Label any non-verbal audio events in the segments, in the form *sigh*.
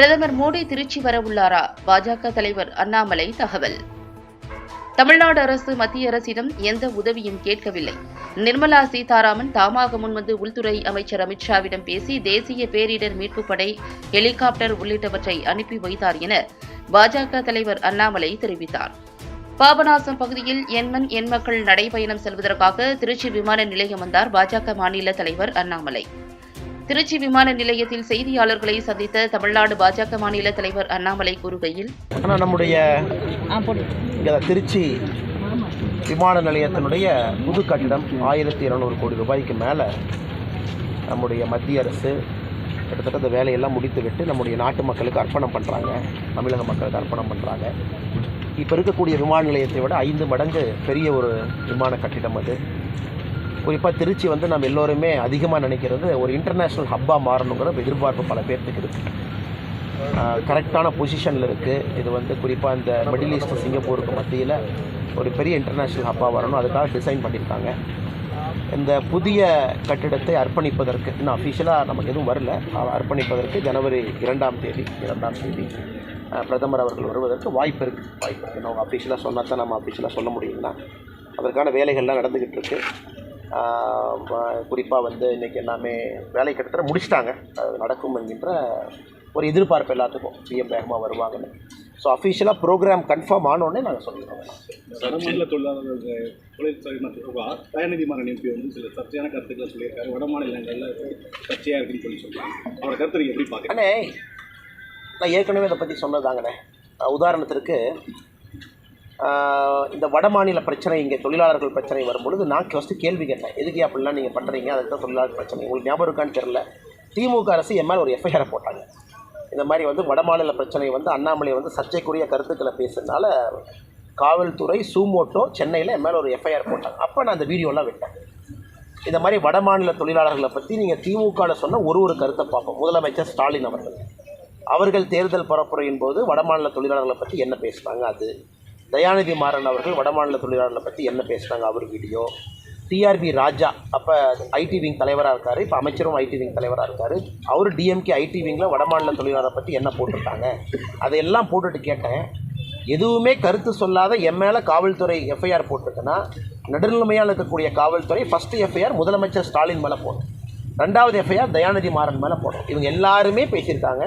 பிரதமர் மோடி திருச்சி வரவுள்ளாரா பாஜக தலைவர் அண்ணாமலை தகவல். தமிழ்நாடு அரசு மத்திய அரசிடம் எந்த உதவியும் கேட்கவில்லை. நிர்மலா சீதாராமன் தாமாக முன்வந்து உள்துறை அமைச்சர் அமித்ஷாவிடம் பேசி தேசிய பேரிடர் மீட்புப் படை ஹெலிகாப்டர் உள்ளிட்டவற்றை அனுப்பி வைத்தார் என பாஜக தலைவர் அண்ணாமலை தெரிவித்தார். பாபநாசம் பகுதியில் எண்மண் எண் மக்கள் நடைபயணம் செல்வதற்காக திருச்சி விமான நிலையம் வந்தார் பாஜக மாநில தலைவர் அண்ணாமலை. திருச்சி விமான நிலையத்தில் செய்தியாளர்களை சந்தித்த தமிழ்நாடு பாஜக மாநில தலைவர் அண்ணாமலை கூறுகையில் ஆனால் நம்முடைய திருச்சி விமான நிலையத்தினுடைய புது கட்டிடம் ஆயிரத்தி இருநூறு கோடி ரூபாய்க்கு மேலே நம்முடைய மத்திய அரசு கிட்டத்தட்ட இந்த வேலையெல்லாம் முடித்துவிட்டு நம்முடைய நாட்டு மக்களுக்கு அர்ப்பணம் பண்ணுறாங்க தமிழக மக்களுக்கு அர்ப்பணம் பண்ணுறாங்க இப்போ இருக்கக்கூடிய விமான நிலையத்தை விட ஐந்து மடங்கு பெரிய ஒரு விமான கட்டிடம் அது. குறிப்பாக திருச்சி வந்து நம்ம எல்லோருமே அதிகமாக நினைக்கிறது ஒரு இன்டர்நேஷ்னல் ஹப்பாக மாறணுங்கிற எதிர்பார்ப்பு பல பேர்த்துக்கு இருக்குது கரெக்டான பொசிஷனில் இருக்குது இது வந்து குறிப்பாக இந்த மிடில் ஈஸ்ட் சிங்கப்பூருக்கு மத்தியில் ஒரு பெரிய இன்டர்நேஷ்னல் ஹப்பாக வரணும். அதுக்காக டிசைன் பண்ணியிருக்காங்க இந்த புதிய கட்டிடத்தை அர்ப்பணிப்பதற்கு இன்னும் அஃபிஷியலாக நமக்கு எதுவும் வரல. அர்ப்பணிப்பதற்கு ஜனவரி இரண்டாம் தேதி இரண்டாம் தேதி பிரதமர் அவர்கள் வருவதற்கு வாய்ப்பு இருக்குது வாய்ப்பு இருக்குது அவங்க அஃபிஷியலாக சொன்னால் தான் நம்ம அஃபிஷியலாக சொல்ல முடியும்னா. அதற்கான வேலைகள்லாம் நடந்துக்கிட்டு இருக்குது குறிப்பாக வந்து இன்றைக்கி எல்லாமே வேலை கிட்டத்தட்ட முடிச்சிட்டாங்க. அது நடக்கும் என்கின்ற ஒரு எதிர்பார்ப்பு எல்லாத்துக்கும் சிஎம் வேகமாக வருவாங்கன்னு. ஸோ அஃபிஷியலாக ப்ரோக்ராம் கன்ஃபார்ம் ஆனோடனே நாங்கள் சொல்லிடுறோம். தொழிலாளர்கள் தொழிற்சாலை தொடர்பாக தயாநிதி வந்து சில சர்ச்சையான கருத்துக்களை சொல்லியிருக்காரு. வட மாநிலங்களில் சர்ச்சையாக இருக்குன்னு சொல்லி சொல்றாங்க. அவரோட கருத்தை நீங்கள் எப்படி பார்க்குறீங்க? அண்ணே நான் ஏற்கனவே இதை பற்றி சொன்னதாங்கண்ணே உதாரணத்திற்கு இந்த வட மாநில பிரச்சனை இங்கே தொழிலாளர்கள் பிரச்சனை வரும்பொழுது நான் ஃபஸ்ட்டு கேள்வி கேட்டேன். எதுக்கு அப்படிலாம் நீங்கள் பண்ணுறீங்க அதுக்கு தான் தொழிலாளர் பிரச்சனை. உங்களுக்கு ஞாபகம் இருக்கான்னு தெரில திமுக அரசு என் மேலே ஒரு எஃப்ஐஆரை போட்டாங்க. இந்த மாதிரி வந்து வடமாநில பிரச்சனை வந்து அண்ணாமலை வந்து சர்ச்சைக்குரிய கருத்துக்களை பேசுறதுனால காவல்துறை சூமோட்டோ சென்னையில் என் மேலே ஒரு எஃப்ஐஆர் போட்டாங்க. அப்போ நான் அந்த வீடியோலாம் விட்டேன். இந்த மாதிரி வடமாநில தொழிலாளர்களை பற்றி நீங்கள் திமுகவில் சொன்ன ஒரு ஒரு கருத்தை பார்ப்போம். முதலமைச்சர் ஸ்டாலின் அவர்கள். அவர்கள் தேர்தல் பரப்புரையின் போது வடமாநில தொழிலாளர்களை பற்றி என்ன பேசுனாங்க அது? தயாநிதி மாறன் அவர்கள் வடமாநில தொழிலாளர்களை பற்றி என்ன பேசுகிறாங்க அவர் வீடியோ? டிஆர்பி ராஜா அப்போ ஐடி விங் தலைவராக இருக்கார். இப்போ அமைச்சரும் ஐடி விங் தலைவராக இருக்கார். அவர் டிஎம்கே ஐடி விங்கில் வடமாநில தொழிலாளரை பற்றி என்ன போட்டிருக்காங்க? அதையெல்லாம் போட்டுட்டு கேட்டேன். எதுவுமே கருத்து சொல்லாத என் மேலே காவல்துறை எஃப்ஐஆர் போட்டிருக்குன்னா நடுநிலைமையாக இருக்கக்கூடிய காவல்துறை ஃபஸ்ட்டு எஃப்ஐஆர் முதலமைச்சர் ஸ்டாலின் மேலே போடும் ரெண்டாவது எஃப்ஐஆர் தயாநிதி மாறன் மேலே போடும் இவங்க எல்லாருமே பேசியிருக்காங்க.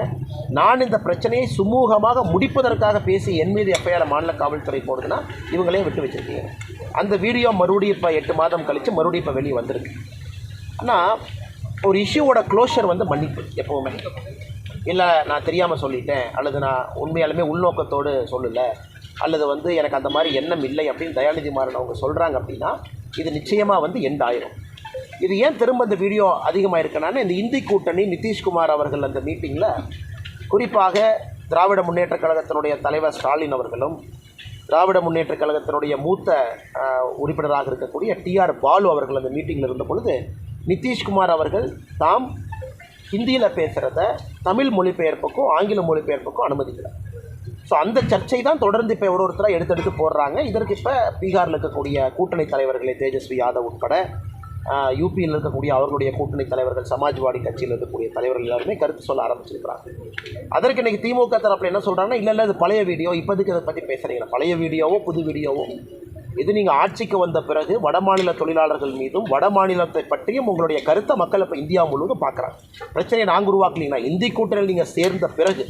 நான் இந்த பிரச்சனையை சுமூகமாக முடிப்பதற்காக பேசி என் மீது எஃப்ஐஆர் மாநில காவல்துறை போடுதுன்னா இவங்களே விட்டு வச்சிருக்கீங்க. அந்த வீடியோ மறுபடியும் இப்போ எட்டு மாதம் கழித்து மறுபடியும் இப்போ வெளியே வந்திருக்கு. ஆனால் ஒரு இஷ்யூவோட க்ளோஷர் வந்து மன்னிப்பு எப்போவுமே. இல்லை நான் தெரியாமல் சொல்லிட்டேன் அல்லது நான் உண்மையாலுமே உள்நோக்கத்தோடு சொல்லலை அல்லது வந்து எனக்கு அந்த மாதிரி எண்ணம் இல்லை அப்படின்னு தயாநிதி மாறன் அவங்க சொல்கிறாங்க அப்படின்னா இது நிச்சயமாக வந்து எண்ட் ஆயிரும். இது ஏன் திரும்ப இந்த வீடியோ அதிகமாக இருக்கனால இந்த இந்தி கூட்டணி நிதிஷ்குமார் அவர்கள் அந்த மீட்டிங்கில் குறிப்பாக திராவிட முன்னேற்றக் கழகத்தினுடைய தலைவர் ஸ்டாலின் அவர்களும் திராவிட முன்னேற்றக் கழகத்தினுடைய மூத்த உறுப்பினராக இருக்கக்கூடிய டிஆர் பாலு அவர்கள் அந்த மீட்டிங்கில் இருந்த பொழுது நிதிஷ்குமார் அவர்கள் தாம் ஹிந்தியில் பேசுகிறத தமிழ் மொழிபெயர்ப்புக்கும் ஆங்கில மொழிபெயர்ப்புக்கும் அனுமதிக்கிறார். ஸோ அந்த சர்ச்சை தான் தொடர்ந்து இப்போ ஒரு ஒருத்தராக எடுத்தெடுத்து போடுறாங்க. இதற்கு இப்போ பீகாரில் இருக்கக்கூடிய கூட்டணி தலைவர்களே தேஜஸ்வி யாதவ் உட்பட யூபியில் இருக்கக்கூடிய அவர்களுடைய கூட்டணி தலைவர்கள் சமாஜ்வாடி கட்சியில் இருக்கக்கூடிய தலைவர்கள் எல்லாருமே கருத்து சொல்ல ஆரம்பிச்சிருக்கிறாங்க. அதற்கு இன்றைக்கி திமுக தரப்பில் என்ன சொல்கிறாங்கன்னா இல்லை இல்லை இது பழைய வீடியோ இப்போதைக்கு அதை பற்றி பேசுகிறீங்களா பழைய வீடியோவோ புது வீடியோவோ? இது நீங்கள் ஆட்சிக்கு வந்த பிறகு வடமாநில தொழிலாளர்கள் மீதும் வடமாநிலத்தை பற்றியும் உங்களுடைய கருத்தை மக்கள் இப்போ இந்தியா முழுவதும் பார்க்குறாங்க. பிரச்சனையை நாங்கள் உருவாக்கலீங்கன்னா இந்தி கூட்டணியில் நீங்கள் சேர்ந்த பிறகு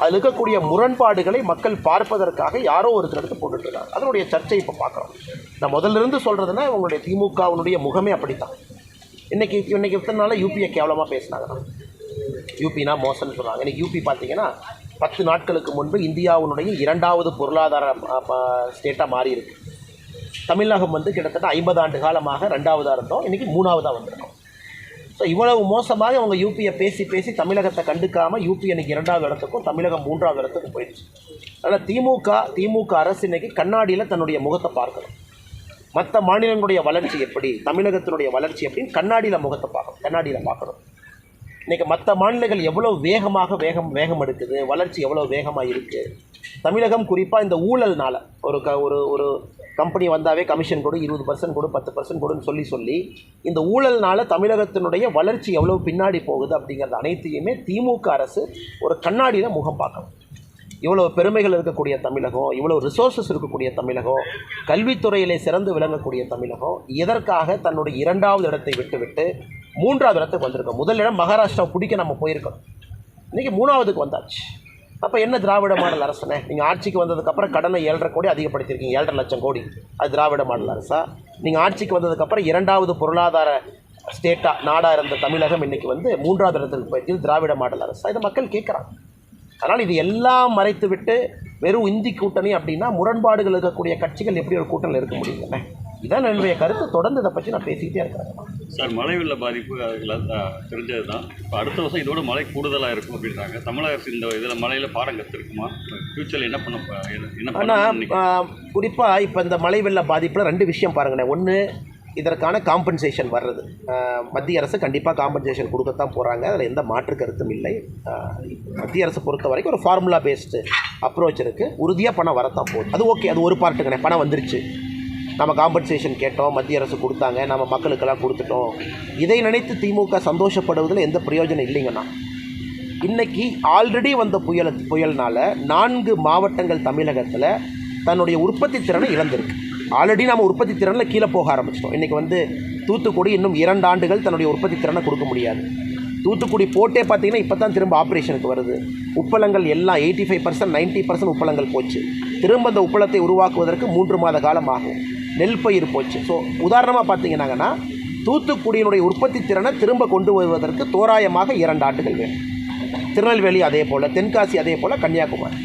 அதில் இருக்கக்கூடிய முரண்பாடுகளை மக்கள் பார்ப்பதற்காக யாரோ ஒருத்தர் எடுத்து போட்டுட்ருக்காங்க. அதனுடைய சர்ச்சை இப்போ பார்க்குறோம். நான் முதல்ல இருந்து சொல்கிறதுனா உங்களுடைய திமுகவினுடைய முகமே அப்படித்தான். இன்றைக்கி இன்றைக்கி இத்தனை நாளாக யூபியை கேவலமாக பேசினாங்கண்ணா யூபினா மோசம்னு சொல்கிறாங்க இன்றைக்கி யூபி பார்த்தீங்கன்னா பத்து நாட்களுக்கு முன்பு இந்தியாவினுடைய இரண்டாவது பொருளாதார ஸ்டேட்டாக மாறி இருக்குது தமிழகம் வந்து கிட்டத்தட்ட ஐம்பது ஆண்டு காலமாக ரெண்டாவதாக இருந்தோம். இன்றைக்கி மூணாவதாக வந்திருக்கோம். ஸோ இவ்வளவு மோசமாக அவங்க யூபியை பேசி பேசி தமிழகத்தை கண்டுக்காமல் யூபி இன்னைக்கு இரண்டாவது இடத்துக்கும் தமிழகம் மூன்றாவது இடத்துக்கும் போயிடுச்சு. அதனால் திமுக திமுக அரசு இன்னைக்கு கண்ணாடியில் தன்னுடைய முகத்தை பார்க்கணும். மற்ற மாநிலங்களுடைய வளர்ச்சி எப்படி தமிழகத்தினுடைய வளர்ச்சி எப்படின்னு கண்ணாடியில் முகத்தை பார்க்கணும் கண்ணாடியில் பார்க்கணும். இன்றைக்கி மற்ற மாநிலங்கள் எவ்வளோ வேகமாக வேகம் வேகம் எடுக்குது வளர்ச்சி எவ்வளோ வேகமாக இருக்குது தமிழகம் குறிப்பாக இந்த ஊழல்னால ஒரு க ஒரு ஒரு கம்பெனி வந்தாவே கமிஷன் கொடு இருபது பர்சன்ட் கொடு பத்து பர்சன்ட் கொடுன்னு சொல்லி சொல்லி இந்த ஊழல்னால தமிழகத்தினுடைய வளர்ச்சி எவ்வளவு பின்னாடி போகுது அப்படிங்கிறது அனைத்தையுமே திமுக அரசு ஒரு கண்ணாடியில் முகம் பார்க்கணும். இவ்வளோ பெருமைகள் இருக்கக்கூடிய தமிழகம் இவ்வளோ ரிசோர்ஸஸ் இருக்கக்கூடிய தமிழகம் கல்வித்துறையிலே சிறந்து விளங்கக்கூடிய தமிழகம் இதற்காக தன்னுடைய இரண்டாவது இடத்தை விட்டுவிட்டு மூன்றாவது இடத்துக்கு வந்திருக்கோம். முதல் இடம் மகாராஷ்டிரா பிடிக்க நம்ம போயிருக்கோம். இன்றைக்கி மூணாவதுக்கு வந்தாச்சு. அப்போ என்ன திராவிட மாடல் அரசுனே? நீங்கள் ஆட்சிக்கு வந்ததுக்கப்புறம் கடனை ஏழரை கோடி அதிகப்படுத்தியிருக்கீங்க ஏழரை லட்சம் கோடி. அது திராவிட மாடல் அரசா? நீங்கள் ஆட்சிக்கு வந்ததுக்கப்புறம் இரண்டாவது பொருளாதார ஸ்டேட்டாக நாடாக இருந்த தமிழகம் இன்னைக்கு வந்து மூன்றாவது இடத்துக்கு போயிருக்கு திராவிட மாடல் அரசா? இதை மக்கள் கேட்குறாங்க. அதனால் இது எல்லாம் மறைத்து விட்டு வெறும் இந்தி கூட்டணி அப்படின்னா முரண்பாடுகள் இருக்கக்கூடிய கட்சிகள் எப்படி ஒரு கூட்டணியில் இருக்க முடியுங்கண்ணே இதான் என்னுடைய கருத்து. தொடர்ந்து இதை பற்றி நான் பேசிக்கிட்டே இருக்கிறேன். சார் மழை வெள்ள பாதிப்பு அதுல தெரிஞ்சது தான் இப்போ அடுத்த வருஷம் இதோட மழை கூடுதலாக இருக்கும் அப்படின்றாங்க. தமிழக அரசு இந்த இதில் மழையில் பாடம் கற்றுருக்குமா ஃப்யூச்சரில் என்ன பண்ண என்ன- ஆனால் குறிப்பாக இப்போ இந்த மழை வெள்ள பாதிப்பில் ரெண்டு விஷயம் பாருங்கண்ணே ஒன்று இதற்கான காம்பன்சேஷன் வர்றது. மத்திய அரசு கண்டிப்பாக காம்பன்சேஷன் கொடுக்கத்தான் போகிறாங்க அதில் எந்த மாற்று கருத்தும் இல்லை. மத்திய அரசு பொறுத்த வரைக்கும் ஒரு ஃபார்முலா பேஸ்டு அப்ரோச் இருக்குது உறுதியாக பணம் வரத்தான் போகுது. அது ஓகே அது ஒரு பார்ட்டுங்கண்ணே பணம் வந்துருச்சு. நம்ம காம்பன்சேஷன் கேட்டோம் மத்திய அரசு கொடுத்தாங்க நம்ம மக்களுக்கெல்லாம் கொடுத்துட்டோம். இதை நினைத்து திமுக சந்தோஷப்படுவதில் எந்த பிரயோஜனம் இல்லைங்கண்ணா. இன்னைக்கு ஆல்ரெடி வந்த புயல் புயல்னால் நான்கு மாவட்டங்கள் தமிழகத்தில் தன்னுடைய உற்பத்தி திறனை இழந்திருக்கு. ஆல்ரெடி நம்ம உற்பத்தி திறனில் கீழே போக ஆரம்பிச்சிட்டோம். இன்றைக்கி வந்து தூத்துக்குடி இன்னும் இரண்டு ஆண்டுகள் தன்னுடைய உற்பத்தி திறனை கொடுக்க முடியாது. தூத்துக்குடி போட்டே பார்த்தீங்கன்னா இப்போ தான் திரும்ப ஆப்ரேஷனுக்கு வருது. உப்பளங்கள் எல்லாம் eighty five percent ninety percent உப்பளங்கள் போச்சு. திரும்ப அந்த உப்பளத்தை உருவாக்குவதற்கு மூன்று மாத காலம் ஆகும். நெல் பயிர் போச்சு ஸோ உதாரணமாக பார்த்தீங்கன்னாங்கன்னா தூத்துக்குடியினுடைய உற்பத்தி திறனை திரும்ப கொண்டு வருவதற்கு தோராயமாக இரண்டு ஆண்டுகள் வேணும். திருநெல்வேலி அதே போல் தென்காசி அதே போல் கன்னியாகுமரி.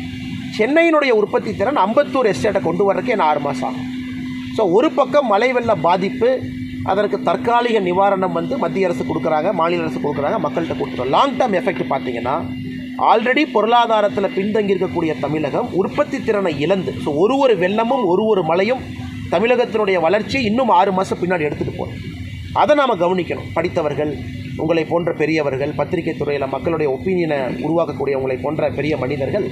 சென்னையினுடைய உற்பத்தி திறன் அம்பத்தூர் எஸ்டேட்டை கொண்டு வர்றதுக்கு என்ன ஆறு மாதம் ஆகும். ஸோ ஒரு பக்கம் மழை வெள்ள பாதிப்பு அதற்கு தற்காலிக நிவாரணம் வந்து மத்திய அரசு கொடுக்குறாங்க மாநில அரசு கொடுக்குறாங்க மக்கள்கிட்ட கொடுத்துருவோம் லாங் டேர்ம் எஃபெக்ட் பார்த்தீங்கன்னா ஆல்ரெடி பொருளாதாரத்தில் பின்தங்கி இருக்கக்கூடிய தமிழகம் உற்பத்தி திறனை இழந்து ஸோ ஒரு ஒரு வெள்ளமும் ஒரு ஒரு மழையும் தமிழகத்தினுடைய வளர்ச்சியை இன்னும் ஆறு மாதம் பின்னாடி எடுத்துகிட்டு போகும் அதை நாம் கவனிக்கணும். படித்தவர்கள் உங்களை போன்ற பெரியவர்கள் பத்திரிகை துறையில் மக்களுடைய ஒப்பீனியனை உருவாக்கக்கூடிய உங்களை போன்ற பெரிய மனிதர்கள்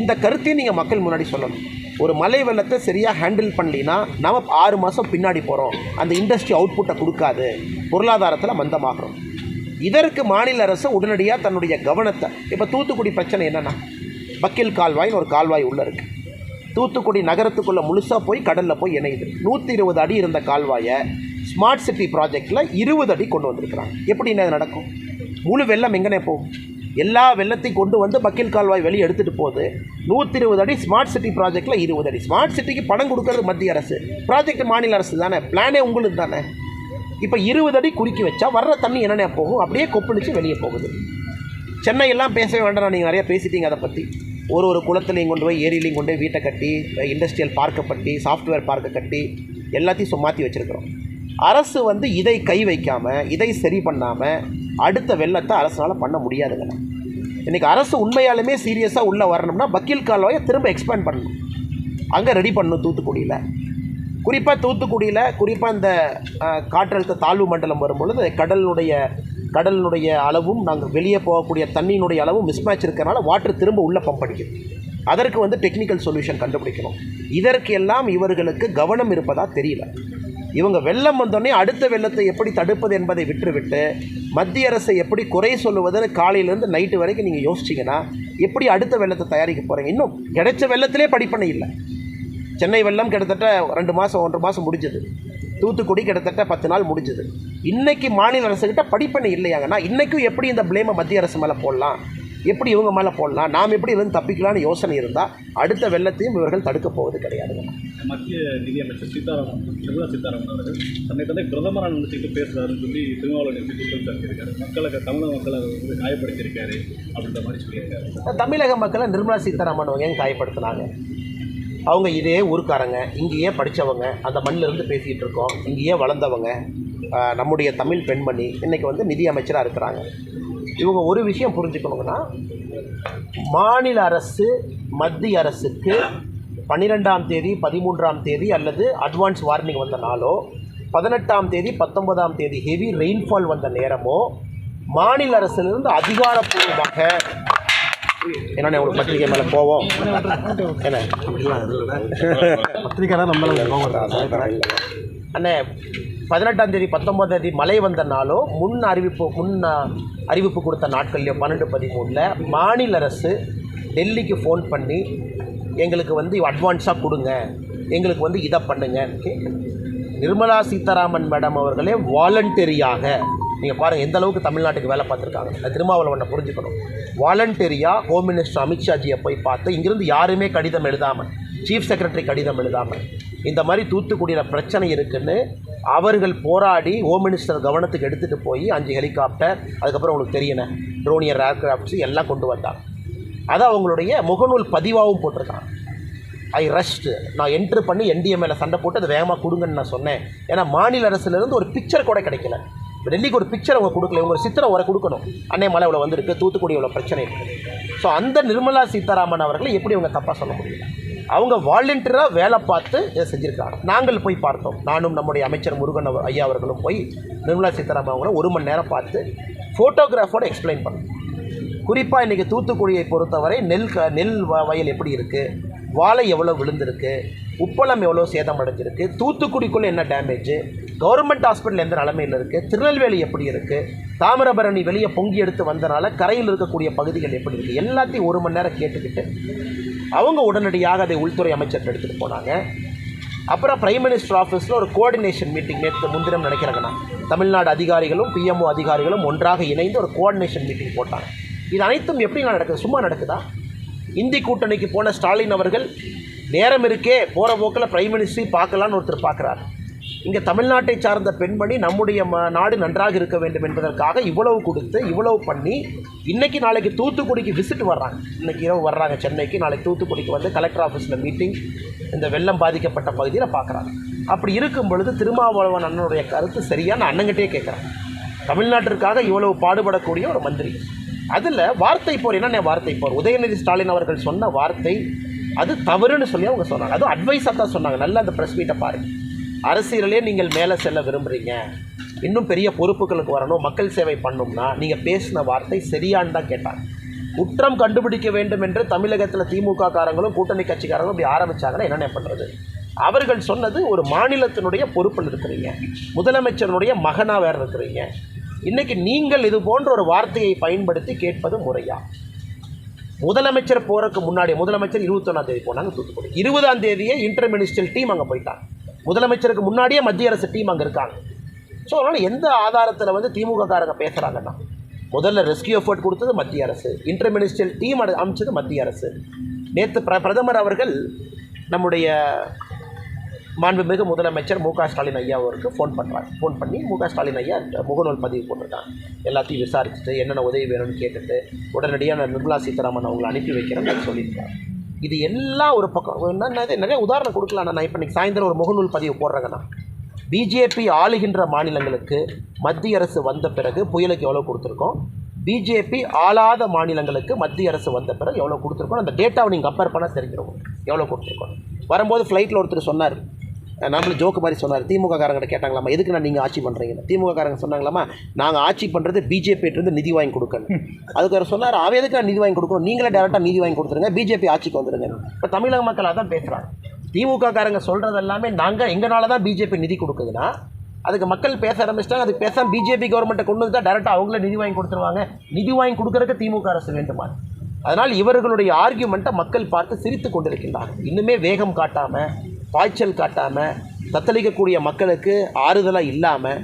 இந்த கருத்தையும் நீங்கள் மக்கள் முன்னாடி சொல்லணும். ஒரு மலை வெள்ளத்தை சரியாக ஹேண்டில் பண்ணலின்னா நாம் ஆறு மாதம் பின்னாடி போகிறோம் அந்த இண்டஸ்ட்ரி அவுட்புட்டை கொடுக்காது. பொருளாதாரத்தில் மந்தமாகிறோம். இதற்கு மாநில அரசு உடனடியாக தன்னுடைய கவனத்தை இப்போ தூத்துக்குடி பிரச்சனை என்னென்னா பக்கில் கால்வாய்னு ஒரு கால்வாய் உள்ளே இருக்குது தூத்துக்குடி நகரத்துக்குள்ளே முழுசாக போய் கடலில் போய் இணையுது. நூற்றி இருபது அடி இருந்த கால்வாயை ஸ்மார்ட் சிட்டி ப்ராஜெக்டில் இருபது அடி கொண்டு வந்திருக்கிறாங்க. எப்படி அது நடக்கும்? முழு வெள்ளம் எங்கனே போகும்? எல்லா வெள்ளத்தையும் கொண்டு வந்து பக்கில் கால்வாய் வெளியே எடுத்துகிட்டு போகுது நூற்றி இருபது அடி ஸ்மார்ட் சிட்டி ப்ராஜெக்டில் இருபது அடி. ஸ்மார்ட் சிட்டிக்கு பணம் கொடுக்கறது மத்திய அரசு. ப்ராஜெக்ட் மாநில அரசு தானே? பிளானே உங்களுக்கு தானே? இப்போ இருபது அடி குறுக்கி வச்சா வர்ற தண்ணி என்னென்ன போகும்? அப்படியே கொப்பளிச்சு வெளியே போகுது. சென்னையெல்லாம் பேசவே வேண்டாம் நீங்கள் நிறைய பேசிட்டீங்க அதை பற்றி ஒரு ஒரு குளத்துலையும் கொண்டு போய் ஏரியிலையும் கொண்டு போய் வீட்டை கட்டி இண்டஸ்ட்ரியல் பார்க்கை கட்டி சாஃப்ட்வேர் பார்க்கை கட்டி எல்லாத்தையும் சு- மாற்றி வச்சுருக்கிறோம். அரசு வந்து இதை கை வைக்காமல் இதை சரி பண்ணாமல் அடுத்த வெள்ளத்தை அரசால் பண்ண முடியாதுங்க இன்றைக்கி அரசு உண்மையாலுமே சீரியஸாக உள்ளே வரணும்னா பக்கீல் கால்வாயை திரும்ப எக்ஸ்பேண்ட் பண்ணணும். அங்கே ரெடி பண்ணணும் தூத்துக்குடியில். குறிப்பாக தூத்துக்குடியில் குறிப்பாக இந்த காற்றழுத்த தாழ்வு மண்டலம் வரும்பொழுது கடலுடைய கடலினுடைய அளவும் நாங்கள் வெளியே போகக்கூடிய தண்ணியினுடைய அளவும் மிஸ்மேட்ச் இருக்கிறனால வாட்டர் திரும்ப உள்ளே பம்ப் அடிக்குது. அதற்கு வந்து டெக்னிக்கல் சொல்யூஷன் கண்டுபிடிக்கணும். இதற்கு எல்லாம் இவர்களுக்கு கவனம் இருப்பதாக தெரியல. இவங்க வெள்ளம் வந்தோடனே அடுத்த வெள்ளத்தை எப்படி தடுப்பது என்பதை விட்டுவிட்டு மத்திய அரசை எப்படி குறை சொல்லுவதுன்னு காலையிலேருந்து நைட்டு வரைக்கும் நீங்கள் யோசிச்சிங்கன்னா எப்படி அடுத்த வெள்ளத்தை தயாரிக்க போகிறீங்க இன்னும் கிடைச்ச வெள்ளத்திலே படிப்பனை இல்லை. சென்னை வெள்ளம் கிட்டத்தட்ட ரெண்டு மாதம் ஒன்றரை மாதம் முடிஞ்சது. தூத்துக்குடி கிட்டத்தட்ட பத்து நாள் முடிஞ்சது. இன்னைக்கு மாநில அரசுக்கிட்ட படிப்பனை இல்லையாங்கன்னா இன்றைக்கும் எப்படி இந்த ப்ளேமை மத்திய அரசு மேலே போடலாம்? எப்படி இவங்க மேலே போடலாம்? நாம் எப்படி இருந்து தப்பிக்கலாம்னு யோசனை இருந்தால் அடுத்த வெள்ளத்தையும் இவர்கள் தடுக்கப் போவது கிடையாதுங்க. மத்திய நிதியமைச்சர் சீதாராமன் நிர்மலா சீதாராமன் அவர்கள் தன்னை தன்னை பிரதமராக நினைச்சிட்டு பேசுறாருன்னு சொல்லி திருமாவளவன் எப்படி குற்றம் சாட்டியிருக்காரு? மக்களை தமிழக மக்களை வந்து காயப்படுத்தியிருக்காரு அப்படின்ற மாதிரி சொல்லியிருக்காரு. தமிழக மக்களை நிர்மலா சீதாராமன் அவங்க ஏன் காயப்படுத்தினாங்க? அவங்க இதே ஊருக்காரங்க இங்கேயே படித்தவங்க அந்த மண்ணில் இருந்து பேசிகிட்டு இருக்கோம் இங்கேயே வளர்ந்தவங்க. நம்முடைய தமிழ் பெண்மணி இன்றைக்கி வந்து நிதி அமைச்சராக இருக்கிறாங்க. இவங்க ஒரு விஷயம் புரிஞ்சுக்கணுங்கன்னா மாநில அரசு மத்திய அரசுக்கு பன்னிரெண்டாம் தேதி பதிமூன்றாம் தேதி அல்லது அட்வான்ஸ் வார்னிங் வந்த நாளோ பதினெட்டாம் தேதி பத்தொன்பதாம் தேதி ஹெவி ரெயின்ஃபால் வந்த நேரமோ மாநில அரசிலிருந்து அதிகாரப்பூர்வமாக என்னென்ன உங்களுக்கு பத்திரிகை மேலே போவோம் என்ன? பத்திரிக்கை தான் நம்மளால *laughs* அண்ணே பதினெட்டாம் தேதி பத்தொன்பதாம் தேதி மழை வந்த நாளோ முன் அறிவிப்பு முன் அறிவிப்பு கொடுத்த நாட்கள்லையோ பன்னெண்டு பதிமூணில் மாநில அரசு டெல்லிக்கு ஃபோன் பண்ணி எங்களுக்கு வந்து அட்வான்ஸாக கொடுங்க. எங்களுக்கு வந்து இதை பண்ணுங்க. நிர்மலா சீதாராமன் மேடம் அவர்களே வாலண்டரியாக நீங்கள் பாருங்கள் எந்த அளவுக்கு தமிழ்நாட்டுக்கு வேலை பார்த்துருக்காங்க. அது திருமாவளவனை புரிஞ்சுக்கணும். வாலண்டரியாக ஹோம் மினிஸ்டர் அமித்ஷாஜியை போய் பார்த்து இங்கிருந்து யாருமே கடிதம் எழுதாமல் சீஃப் செக்ரட்டரி கடிதம் எழுதாமல். இந்த மாதிரி தூத்துக்குடியில் பிரச்சனை இருக்குன்னு அவர்கள் போராடி ஹோம் மினிஸ்டர் கவனத்துக்கு எடுத்துகிட்டு போய் அஞ்சு ஹெலிகாப்டர் அதுக்கப்புறம் உங்களுக்கு தெரியணும் ட்ரோனியர் ஏர்கிராஃப்ட்ஸ் எல்லாம் கொண்டு வந்தாங்க. அதை அவங்களுடைய முகநூல் பதிவாகவும் போட்டிருக்காங்க. ஐ ரஷ்டு நான் என்ட்ரு பண்ணி என்டிஎம்ஏல சண்டை போட்டு அதை வேகமாக கொடுங்கன்னு நான் சொன்னேன். ஏன்னா மாநில அரசுலேருந்து ஒரு பிக்சர் கூட கிடைக்கல. டெல்லிக்கு ஒரு பிக்சர் அவங்க கொடுக்கல. இவங்க ஒரு சித்திரம் வர கொடுக்கணும். அன்னை மலை இவ்வளோ வந்திருக்கு தூத்துக்குடி இவ்வளோ பிரச்சனை இருக்குது ஸோ அந்த நிர்மலா சீதாராமன் அவர்களை எப்படி அவங்க தப்பாக சொல்ல முடியல? அவங்க வாலண்டியராக வேலை பார்த்து இதை செஞ்சுருக்காங்க. நாங்கள் போய் பார்த்தோம். நானும் நம்முடைய அமைச்சர் முருகன் ஐயா அவர்களும் போய் நிர்மலா சீதாராமன் அவங்கள ஒரு மணி நேரம் பார்த்து ஃபோட்டோகிராஃபோட எக்ஸ்பிளைன் பண்ணோம். குறிப்பாக இன்றைக்கி தூத்துக்குடியை பொறுத்தவரை நெல் க நெல் வ- வயல் எப்படி இருக்குது வாழை எவ்வளோ விழுந்திருக்கு? உப்பளம் எவ்வளோ சேதம் அடைஞ்சிருக்கு? தூத்துக்குடிக்குள்ளே என்ன டேமேஜ் கவர்மெண்ட் ஹாஸ்பிட்டல் எந்த நிலமையில் இருக்குது திருநெல்வேலி எப்படி இருக்குது தாமிரபரணி வெளியே பொங்கி எடுத்து வந்தனால கரையில் இருக்கக்கூடிய பகுதிகள் எப்படி இருக்குது எல்லாத்தையும் ஒரு மணி நேரம் கேட்டுக்கிட்டு அவங்க உடனடியாக அதை உள்துறை அமைச்சர் எடுத்துகிட்டு போனாங்க. அப்புறம் பிரைம் மினிஸ்டர் ஆஃபீஸில் ஒரு கோஆர்டினேஷன் மீட்டிங் நேற்று முன்தினம் நினைக்கிறேங்கண்ணா. தமிழ்நாடு அதிகாரிகளும் பிஎம்ஓ அதிகாரிகளும் ஒன்றாக இணைந்து ஒரு கோஆர்டினேஷன் மீட்டிங் போட்டாங்க. இது அனைத்தும் எப்படி நடக்குது? சும்மா நடக்குதா? இந்தி கூட்டணிக்கு போன ஸ்டாலின் அவர்கள் நேரம் இருக்கே போகிற போக்கில் பிரைம் மினிஸ்டரி பார்க்கலான்னு ஒருத்தர் பார்க்குறாரு. இங்கே தமிழ்நாட்டை சார்ந்த பெண்மணி நம்முடைய ம நாடு நன்றாக இருக்க வேண்டும் என்பதற்காக இவ்வளவு கொடுத்து இவ்வளவு பண்ணி இன்றைக்கி நாளைக்கு தூத்துக்குடிக்கு விசிட் வர்றாங்க. இன்னைக்கு இரவு வர்றாங்க சென்னைக்கு நாளைக்கு தூத்துக்குடிக்கு வந்து கலெக்டர் ஆஃபீஸில் மீட்டிங் இந்த வெள்ளம் பாதிக்கப்பட்ட பகுதியில் பார்க்குறாங்க அப்படி இருக்கும் பொழுது திருமாவளவன் அண்ணனுடைய கருத்து சரியான அண்ணங்கிட்டே கேட்குறாங்க தமிழ்நாட்டிற்காக இவ்வளவு பாடுபடக்கூடிய ஒரு மந்திரி. அதில் வார்த்தை போர் என்னென்ன வார்த்தை போர்? உதயநிதி ஸ்டாலின் அவர்கள் சொன்ன வார்த்தை அது தவறுன்னு சொல்லி அவங்க சொன்னாங்க. அதுவும் அட்வைஸாக தான் சொன்னாங்க. நல்லா அந்த ப்ரெஸ் மீட்டை பாருங்கள் அரசியலே நீங்கள் மேலே செல்ல விரும்புகிறீங்க இன்னும் பெரிய பொறுப்புகளுக்கு வரணும். மக்கள் சேவை பண்ணணும்னா நீங்கள் பேசின வார்த்தை சரியான்னு தான் கேட்டாங்க. குற்றம் கண்டுபிடிக்க வேண்டும் என்று தமிழகத்தில் திமுக காரங்களும் கூட்டணி கட்சிக்காரங்களும் இப்படி ஆரம்பித்தாங்கன்னா என்னென்ன பண்ணுறது அவர்கள் சொன்னது ஒரு மாநிலத்தினுடைய பொறுப்பில் இருக்கிறீங்க. முதலமைச்சருடைய மகனாக வேறு இருக்கிறீங்க. இன்றைக்கி நீங்கள் இது போன்ற ஒரு வார்த்தையை பயன்படுத்தி கேட்பது முறையா? முதலமைச்சர் போகிறதுக்கு முன்னாடி முதலமைச்சர் இருபத்தொன்னாம் தேதி போனாங்க தூத்துக்குடி. இருபதாம் தேதியே இன்டர் மினிஸ்டர் டீம் அங்கே போயிட்டாங்க. முதலமைச்சருக்கு முன்னாடியே மத்திய அரசு டீம் அங்கே இருக்காங்க. ஸோ அதனால் எந்த ஆதாரத்தில் வந்து திமுக காரங்க பேசுகிறாங்கன்னா முதல்ல ரெஸ்கியூ எஃபர்ட் கொடுத்தது மத்திய அரசு. இன்டர் மினிஸ்ட்ரியல் டீம் அமைச்சது மத்திய அரசு. நேற்று பிர பிரதமர் அவர்கள் நம்முடைய மாண்புமிகு முதலமைச்சர் மு க ஸ்டாலின் ஐயா அவருக்கு ஃபோன் பண்ணுறாங்க ஃபோன் பண்ணி மு க ஸ்டாலின் ஐயா முகநூல் பதிவு போட்டிருக்காங்க. எல்லாத்தையும் விசாரிச்சுட்டு என்னென்ன உதவி வேணும்னு கேட்டுட்டு உடனடியாக நான் நிர்மலா சீதாராமன் அவங்களை அனுப்பி வைக்கிறேன்னு சொல்லியிருக்காங்க இது எல்லாம் ஒரு பக்கம். என்னென்னது நிறைய உதாரணம் கொடுக்கலாம் நான் இப்போ இன்றைக்கி சாயந்தரம் ஒரு முகநூல் பதிவு போடுறேங்கண்ணா. பிஜேபி ஆளுகின்ற மாநிலங்களுக்கு மத்திய அரசு வந்த பிறகு புயலுக்கு எவ்வளோ கொடுத்துருக்கோம்? பிஜேபி ஆளாத மாநிலங்களுக்கு மத்திய அரசு வந்த பிறகு எவ்வளோ கொடுத்துருக்கோம்? அந்த டேட்டாவை நீங்கள் கம்பேர் பண்ணால் தெரிஞ்சிடும் எவ்வளோ கொடுத்துருக்கோம்? வரும்போது ஃப்ளைட்டில் ஒருத்தர் சொன்னார். நம்மளும் ஜோக்கு மாதிரி சொன்னார். திமுக காரங்கிட்ட கேட்டாங்களாமா எதுக்கு நான் நீங்கள் ஆட்சி பண்ணுறீங்கன்னு திமுக காரங்க சொன்னாங்களாமா நாங்கள் ஆட்சி பண்ணுறது பிஜேபியிலிருந்து நிதி வாங்கி கொடுக்கணும் அதுக்கு அவர் சொன்னார் அவன் எதுக்கு நான் நிதி வாங்கி கொடுக்கணும்? நீங்களே டேரெக்டாக நிதி வாங்கி கொடுத்துருங்க பிஜேபி ஆட்சிக்கு வந்துடுங்க இப்போ தமிழக மக்கள் அதான் பேசுகிறாங்க திமுக காரங்க சொல்கிறது எல்லாமே நாங்கள் எங்களால் தான் பிஜேபி நிதி கொடுக்குதுன்னா அதுக்கு மக்கள் பேச ஆரம்பிச்சிட்டாங்க அதுக்கு பேசாம பிஜேபி கவர்மெண்ட்டை கொண்டு வந்து டேரெக்டாக அவங்களே நிதி வாங்கி கொடுத்துருவாங்க. நிதி வாங்கி கொடுக்கறதுக்கு திமுக அரசு வேண்டுமா? அதனால் இவர்களுடைய ஆர்கியூமெண்ட்டை மக்கள் பார்த்து சிரித்து கொண்டிருக்கின்றார்கள். இன்னுமே வேகம் காட்டாமல் பாய்ச்சல் காட்டாமல் தத்தளிக்கக்கூடிய மக்களுக்கு ஆறுதலாக இல்லாமல்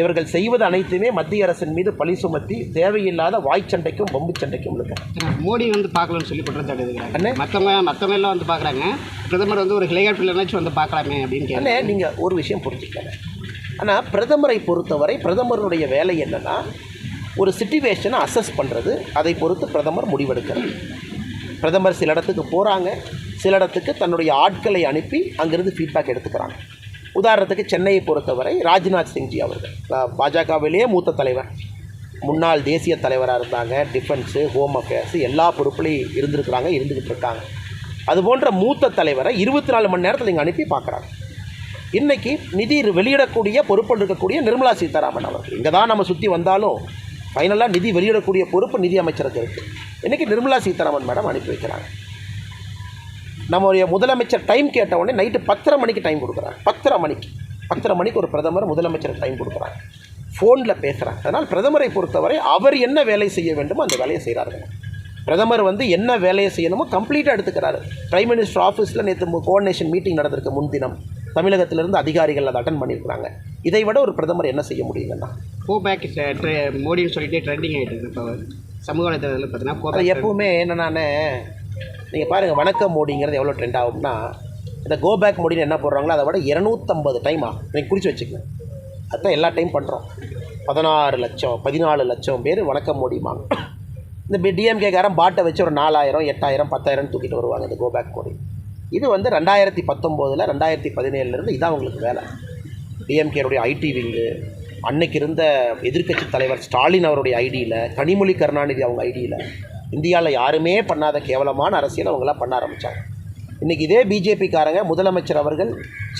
இவர்கள் செய்வது அனைத்துமே மத்திய அரசின் மீது பழி சுமத்தி தேவையில்லாத வாய்ச்சண்டைக்கும் பொம்பு சண்டைக்கும் இழுக்கிறாங்க மோடி வந்து பார்க்கலன்னு சொல்லி குற்றச்சாட்டு. இருக்கிறாங்க மற்றவங்க மற்றவங்க எல்லாம் வந்து பார்க்குறாங்க. பிரதமர் வந்து ஒரு ஹெலிகாப்டர்லனாச்சும் வந்து பார்க்கலாமே அப்படின்னு அண்ணே நீங்கள் ஒரு விஷயம் புரிஞ்சுக்கணும் ஆனால் பிரதமரை பொறுத்தவரை பிரதமருடைய வேலை என்னன்னா ஒரு சுச்சுவேஷனை அசஸ் பண்ணுறது அதை பொறுத்து பிரதமர் முடிவெடுக்கிறார். பிரதமர் சில இடத்துக்கு போகிறாங்க சில இடத்துக்கு தன்னுடைய ஆட்களை அனுப்பி அங்கிருந்து ஃபீட்பேக் எடுத்துக்கிறாங்க. உதாரணத்துக்கு சென்னையை பொறுத்தவரை ராஜ்நாத் சிங்ஜி அவர்கள். பாஜகவிலேயே மூத்த தலைவர். முன்னாள் தேசிய தலைவராக இருந்தாங்க. டிஃபென்ஸு ஹோம் அஃபேர்ஸு எல்லா பொறுப்புலையும் இருந்திருக்கிறாங்க இருந்துக்கிட்டு இருக்காங்க. அது போன்ற மூத்த தலைவரை இருபத்தி நாலு மணி நேரத்தில் இங்கே அனுப்பி பார்க்குறாங்க. இன்றைக்கி நிதி வெளியிடக்கூடிய பொறுப்பில் இருக்கக்கூடிய நிர்மலா சீதாராமன் அவர்கள். இங்கே தான் நம்ம சுற்றி வந்தாலும் ஃபைனலாக நிதி வெளியிடக்கூடிய பொறுப்பு நிதி அமைச்சருக்கு இருக்குது இன்றைக்கி நிர்மலா சீதாராமன் மேடம் அனுப்பி வைக்கிறாங்க. நம்முடைய முதலமைச்சர் டைம் கேட்ட உடனே நைட்டு பத்தரை மணிக்கு டைம் கொடுக்குறாங்க. பத்தரை மணிக்கு. பத்தரை மணிக்கு ஒரு பிரதமர் முதலமைச்சர் டைம் கொடுக்குறாங்க. ஃபோனில் பேசுகிறாங்க அதனால் பிரதமரை பொறுத்தவரை அவர் என்ன வேலை செய்ய வேண்டுமோ அந்த வேலையை செய்கிறார்கள் பிரதமர் வந்து என்ன வேலையை செய்யணுமோ கம்ப்ளீட்டாக எடுத்துக்கிறாரு. பிரைம் மினிஸ்டர் ஆஃபீஸில் நேற்று கோஆர்டினேஷன் மீட்டிங் நடந்திருக்கு முன்தினம் தமிழகத்திலிருந்து அதிகாரிகள் அதை அட்டன் பண்ணியிருக்கிறாங்க. இதை விட ஒரு பிரதமர் என்ன செய்ய முடியுங்கன்னா கோ பேக் மோடின்னு சொல்லிட்டு ட்ரெண்டிங் ஆகிட்டு இருக்கு இப்போ. சமூக வலைத்தளத்தில் பார்த்தீங்கன்னா எப்பவுமே என்னென்ன நீங்கள் பாருங்கள் வணக்கம் மோடிங்கிறது எவ்வளோ ட்ரெண்ட் ஆகும்னா இந்த கோ பேக் மோடின்னு என்ன போடுறாங்களோ அதை விட இரநூத்தம்பது டைம் ஆகும் நீங்கள் குறித்து வச்சுக்கோங்க. அதுதான் எல்லா டைம் பண்ணுறோம் பதினாறு லட்சம் பதினாலு லட்சம் பேர் வணக்கம் மோடிமாங்க இந்த டிஎம்கேக்காரன் பாட்டை வச்சு ஒரு நாலாயிரம் எட்டாயிரம் பத்தாயிரம் தூக்கிட்டு வருவாங்க இந்த கோ பேக் மோடி. இது வந்து ரெண்டாயிரத்தி பத்தொம்போதில் ரெண்டாயிரத்தி பதினேழுலேருந்து இதான் உங்களுக்கு வேலை. டிஎம்கேனுடைய ஐடி விங்கு அன்னைக்கு இருந்த எதிர்க்கட்சி தலைவர் ஸ்டாலின் அவருடைய ஐடியில் கனிமொழி கருணாநிதி அவங்க ஐடியில் இந்தியாவில் யாருமே பண்ணாத கேவலமான அரசியல் அவங்களாம் பண்ண ஆரம்பித்தாங்க இன்றைக்கி இதே பிஜேபிக்காரங்க முதலமைச்சர் அவர்கள்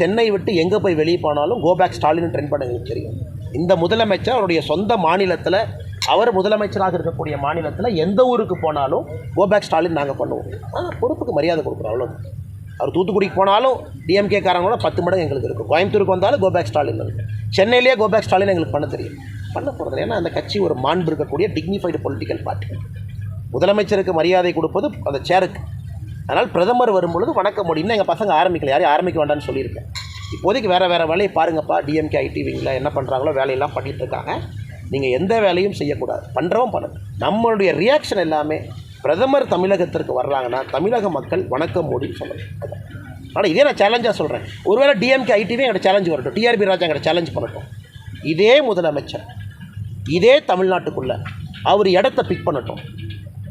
சென்னை விட்டு எங்கே போய் வெளியே போனாலும் கோபேக் ஸ்டாலின் ட்ரெண்ட் பண்ண தெரியும். இந்த முதலமைச்சர் அவருடைய சொந்த மாநிலத்தில் அவர் முதலமைச்சராக இருக்கக்கூடிய மாநிலத்தில் எந்த ஊருக்கு போனாலும் கோபேக் ஸ்டாலின் நாங்கள் பண்ணுவோம். ஆனால் பொறுப்புக்கு மரியாதை கொடுக்குறோம் அவ்வளோ அவர் தூத்துக்குடிக்கு போனாலும் டிஎம்கே காரங்களோட பத்து மடங்கு எங்களுக்கு இருக்கும் கோயம்புத்தூருக்கு வந்தாலும் கோபேக் ஸ்டாலின் இருக்கும் சென்னையிலேயே கோபேக் ஸ்டாலின் எங்களுக்கு பண்ண தெரியும். பண்ண போகிறது ஏன்னா அந்த கட்சி ஒரு மாண்பு இருக்கக்கூடிய டிக்னிஃபைடு பொலிட்டிக்கல் பார்ட்டி முதலமைச்சருக்கு மரியாதை கொடுப்பது அந்த சேருக்கு அதனால் பிரதமர் வரும்பொழுது வணக்கம் முடியும்னு இன்னும் எங்கள் பசங்க ஆரம்பிக்கல. யாரையும் ஆரம்பிக்க வேண்டாம்னு சொல்லியிருக்கேன் இப்போதைக்கு வேறு வேறு வேலையை பாருங்கப்பா. டிஎம்கே ஐடி விங்கில் என்ன பண்ணுறாங்களோ வேலையெல்லாம் பண்ணிகிட்டு இருக்காங்க நீங்கள் எந்த வேலையும் செய்யக்கூடாது. பண்ணுறவும் பண்ணணும். நம்மளுடைய ரியாக்ஷன் எல்லாமே பிரதமர் தமிழகத்திற்கு வர்றாங்கன்னா தமிழக மக்கள் வணக்கம் மோடின்னு சொல்லணும். ஆனால் இதே நான் சேலஞ்சாக சொல்கிறேன் ஒருவேளை டிஎம்கே ஐடிவே எங்கிட்ட சேலஞ்சு வரட்டும். டிஆர்பி ராஜா எங்கிட்ட சேலஞ்ச் பண்ணட்டும். இதே முதலமைச்சர் இதே தமிழ்நாட்டுக்குள்ளே அவர் இடத்த பிக் பண்ணட்டும்.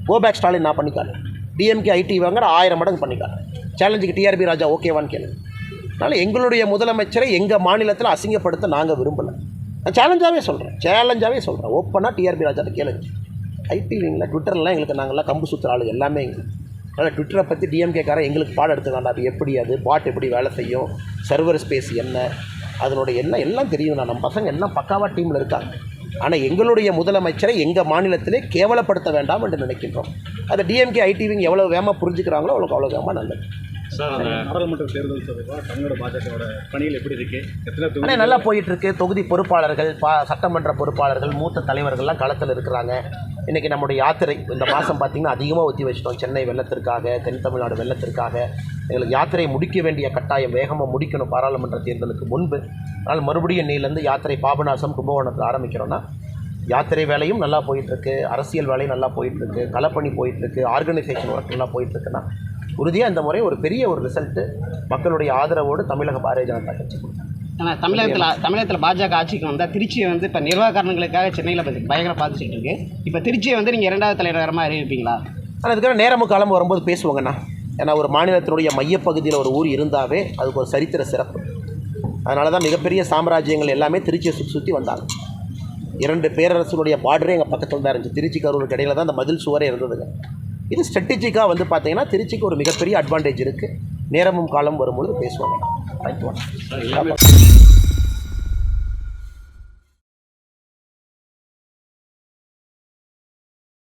கோபேக் ஸ்டாலின் நான் பண்ணிக்காரு டிஎம்கே ஐடி வாங்குற ஆயிரம் மடங்கு பண்ணிக்காரு சேலஞ்சுக்கு டிஆர்பி ராஜா ஓகேவான்னு கேளு. அதனால் எங்களுடைய முதலமைச்சரை எங்கள் மாநிலத்தில் அசிங்கப்படுத்த நாங்கள் விரும்பலை. நான் சேலஞ்சாகவே சொல்கிறேன் சேலஞ்சாகவே சொல்கிறேன் ஓப்பனாக டிஆர்பி ராஜாவை கேளுங்க ஐடி விங்கில் ட்விட்டர்லாம் எங்களுக்கு நாங்கள்லாம் கம்பு சுற்றுற ஆளு எல்லாமே எங்களுக்கு. அதனால் ட்விட்டரை பற்றி டிஎம்கேக்காரன் எங்களுக்கு பாடம் எடுத்துக்காண்டா அது எப்படி அது? பாட் எப்படி வேலை செய்யும்? சர்வர் ஸ்பேஸ் என்ன? அதனுடைய என்ன? எல்லாம் தெரியும். நான் நம்ம பசங்க எல்லாம் பக்காவாக டீமில் இருக்காங்க. ஆனால் எங்களுடைய முதலமைச்சரை எங்கள் மாநிலத்திலே கேவலப்படுத்த வேண்டாம் என்று நினைக்கின்றோம். அதை டிஎம்கே ஐடிவிங் எவ்வளோ வேகமாக புரிஞ்சுக்கிறாங்களோ அவ்வளோ அவ்வளோ வேகமாக நல்லது. சார் அந்த நாடாளுமன்ற தேர்தல் தொடர்பாக தமிழோட பாஜகவோட பணிகள் எப்படி இருக்கு? எத்தனை நல்லா போயிட்டு இருக்கு தொகுதி பொறுப்பாளர்கள் பா சட்டமன்ற பொறுப்பாளர்கள் மூத்த தலைவர்கள்லாம் களத்தில் இருக்கிறாங்க. இன்றைக்கி நம்முடைய யாத்திரை இந்த மாதம் பார்த்திங்கன்னா அதிகமாக ஒத்தி வச்சிட்டோம். சென்னை வெள்ளத்திற்காக தென் தமிழ்நாடு வெள்ளத்திற்காக. எங்களுக்கு யாத்திரை முடிக்க வேண்டிய கட்டாயம் வேகமாக முடிக்கணும் பாராளுமன்ற தேர்தலுக்கு முன்பு. அதனால் மறுபடியும் இன்னையிலேருந்து யாத்திரை பாபநாசம் கும்பகோணத்தில் ஆரம்பிக்கிறோன்னா யாத்திரை வேலையும் நல்லா போயிட்டுருக்கு. அரசியல் வேலையும் நல்லா போயிட்டுருக்கு. களப்பணி போயிட்டுருக்கு. ஆர்கனைசேஷன் ஒர்க் நல்லா போயிட்டுருக்குன்னா உறுதியாக இந்த முறை ஒரு பெரிய ஒரு ரிசல்ட்டு மக்களுடைய ஆதரவோடு தமிழக பாரதிய ஜனதா கட்சி ஆனால் தமிழகத்தில் தமிழகத்தில் பாஜக ஆட்சிக்கு வந்தால் திருச்சியை வந்து இப்போ நிர்வாக காரணங்களுக்காக சென்னையில் பயங்கர பாதிச்சுட்டு இருக்கு. இப்போ திருச்சியை வந்து நீங்கள் இரண்டாவது தலைநகரமாக அறிவிப்பீங்களா? ஆனால் அதுக்கான நேரமும் காலம் வரும்போது பேசுவாங்கண்ணா. ஏன்னா ஒரு மாநிலத்தினுடைய மையப்பகுதியில் ஒரு ஊர் இருந்தாவே அதுக்கு ஒரு சரித்திர சிறப்பு. அதனால தான் மிகப்பெரிய சாம்ராஜ்யங்கள் எல்லாமே திருச்சியை சுற்றி சுற்றி வந்தாங்க. இரண்டு பேரரசுடைய பார்டரே எங்கள் பக்கத்தில் தான் இருந்துச்சு. திருச்சி கரூருக்கு இடையில தான் அந்த மதில் சுவரே இருந்ததுங்க. இது ஸ்ட்ராட்டஜிக்காக வந்து பார்த்தீங்கன்னா திருச்சிக்கு ஒரு மிகப்பெரிய அட்வான்டேஜ் இருக்குது நேரமும் காலம் வரும்பொழுது பேசுவாங்க தேங்க்யூ